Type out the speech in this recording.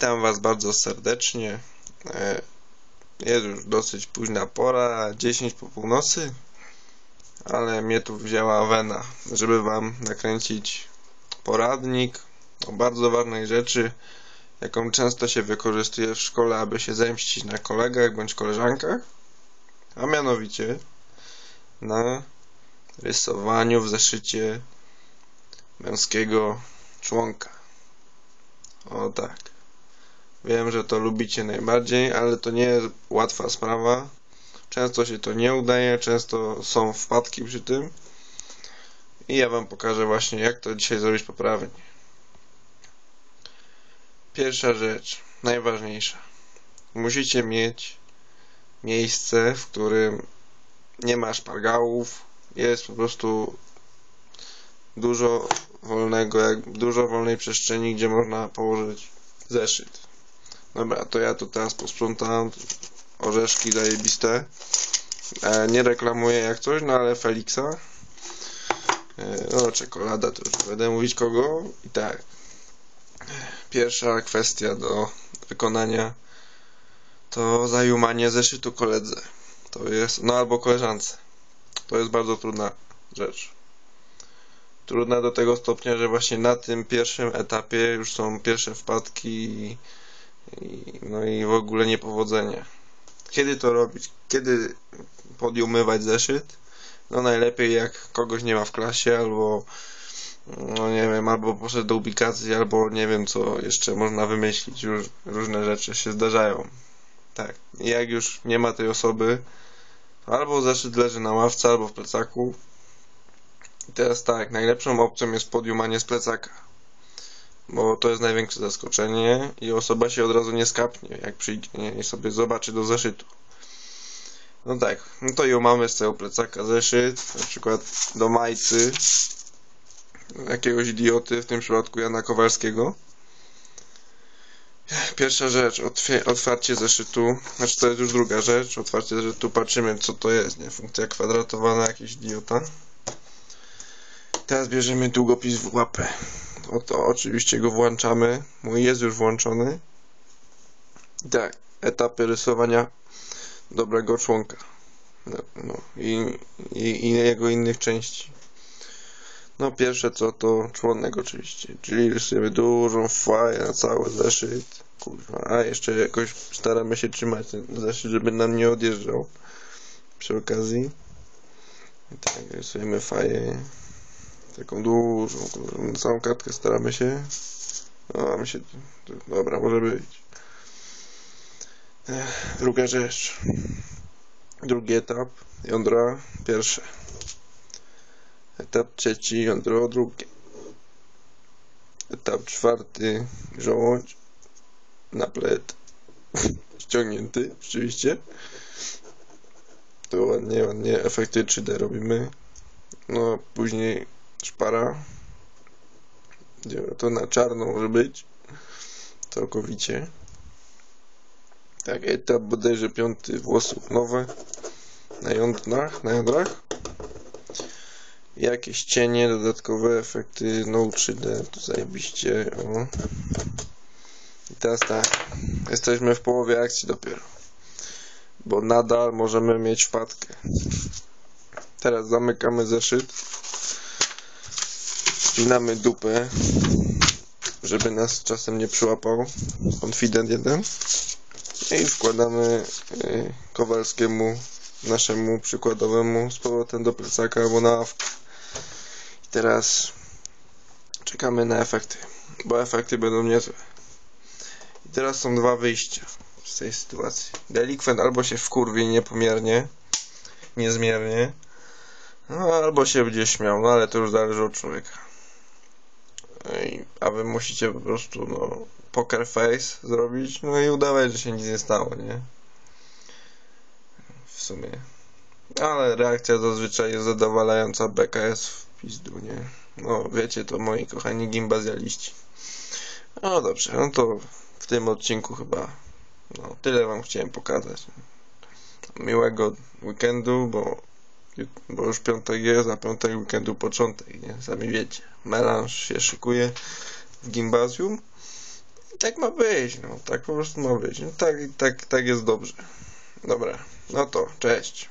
Witam Was bardzo serdecznie. E, Jest już dosyć późna pora, 10 po północy, ale mnie tu wzięła wena, żeby Wam nakręcić poradnik o bardzo ważnej rzeczy, jaką często się wykorzystuje w szkole, aby się zemścić na kolegach bądź koleżankach, a mianowicie na rysowaniu w zeszycie męskiego członka. O tak. Wiem, że to lubicie najbardziej, ale to nie jest łatwa sprawa. Często się to nie udaje, często są wpadki przy tym. I ja Wam pokażę właśnie, jak to dzisiaj zrobić poprawnie. Pierwsza rzecz, najważniejsza. Musicie mieć miejsce, w którym nie ma szpargałów, jest po prostu dużo wolnego, jak dużo wolnej przestrzeni, gdzie można położyć zeszyt. Dobra, to ja tu teraz posprzątam. Orzeszki zajebiste. E, nie reklamuję jak coś, no ale Felixa. E, no, czekolada to już będę mówić kogo. I tak. Pierwsza kwestia do wykonania to zajumanie zeszytu koledze. To jest, no albo koleżance. To jest bardzo trudna rzecz trudna do tego stopnia, że właśnie na tym pierwszym etapie już są pierwsze wpadki i, i, no i w ogóle niepowodzenie. Kiedy to robić? Kiedy podjumywać zeszyt? No najlepiej jak kogoś nie ma w klasie albo no nie wiem, albo poszedł do ubikacji, albo nie wiem co jeszcze można wymyślić. Już różne rzeczy się zdarzają. Tak. I jak już nie ma tej osoby, albo zeszyt leży na ławce, albo w plecaku, i teraz tak, najlepszą opcją jest podjumanie z plecaka. Bo to jest największe zaskoczenie i osoba się od razu nie skapnie, jak przyjdzie i sobie zobaczy do zeszytu. No tak, no to ją mamy z tego plecaka zeszyt, na przykład do majcy jakiegoś idioty, w tym przypadku Jana Kowalskiego. Pierwsza rzecz, otwarcie zeszytu, znaczy to jest już druga rzecz, otwarcie zeszytu, patrzymy co to jest, nie, funkcja kwadratowa na jakiś idiota. Teraz bierzemy długopis w łapę. Oto oczywiście go włączamy. Mój jest już włączony. Tak, etapy rysowania dobrego członka. No, no, i, i, I jego innych części. No pierwsze co to członek oczywiście, czyli rysujemy dużą faję na cały zeszyt. Kurwa, a jeszcze jakoś staramy się trzymać ten zeszyt, żeby nam nie odjeżdżał przy okazji. I tak, rysujemy faję Taką dużą, na całą kartkę staramy się. No, mi się... Dobra, może być. Druga rzecz. Drugi etap. Jądra pierwsze. Etap trzeci. Jądro drugie. Etap czwarty. Żołądź. Naplet. Ściągnięty, oczywiście. To ładnie, ładnie. Efekty 3D robimy. No, później szpara. To na czarno może być. Całkowicie. Tak, etap bodajże piąty włosów nowe na jądrach, na jądrach. Jakieś cienie, dodatkowe efekty, no 3D, to zajebiście. O. I teraz tak, jesteśmy w połowie akcji dopiero. Bo nadal możemy mieć wpadkę. Teraz zamykamy zeszyt Wcinamy dupę, żeby nas czasem nie przyłapał konfident jeden. I wkładamy y, Kowalskiemu, naszemu przykładowemu z powrotem do plecaka albo na ławkę. I teraz czekamy na efekty, bo efekty będą niezłe. I teraz są dwa wyjścia z tej sytuacji. Delikwent albo się wkurwi niepomiernie, niezmiernie, no, albo się będzie śmiał, no ale to już zależy od człowieka a wy musicie po prostu no, poker face zrobić, no i udawać, że się nic nie stało, nie? W sumie. Ale reakcja zazwyczaj jest zadowalająca, BKS w pizdu, nie? No, wiecie to moi kochani gimbazjaliści. No dobrze, no to w tym odcinku chyba no, tyle wam chciałem pokazać. Miłego weekendu, bo bo już piątek jest, a piątek weekendu początek, nie? Sami wiecie. Melanż się szykuje w gimnazjum Tak ma być, no. Tak po prostu ma być. No tak, tak, tak jest dobrze. Dobra. No to, cześć.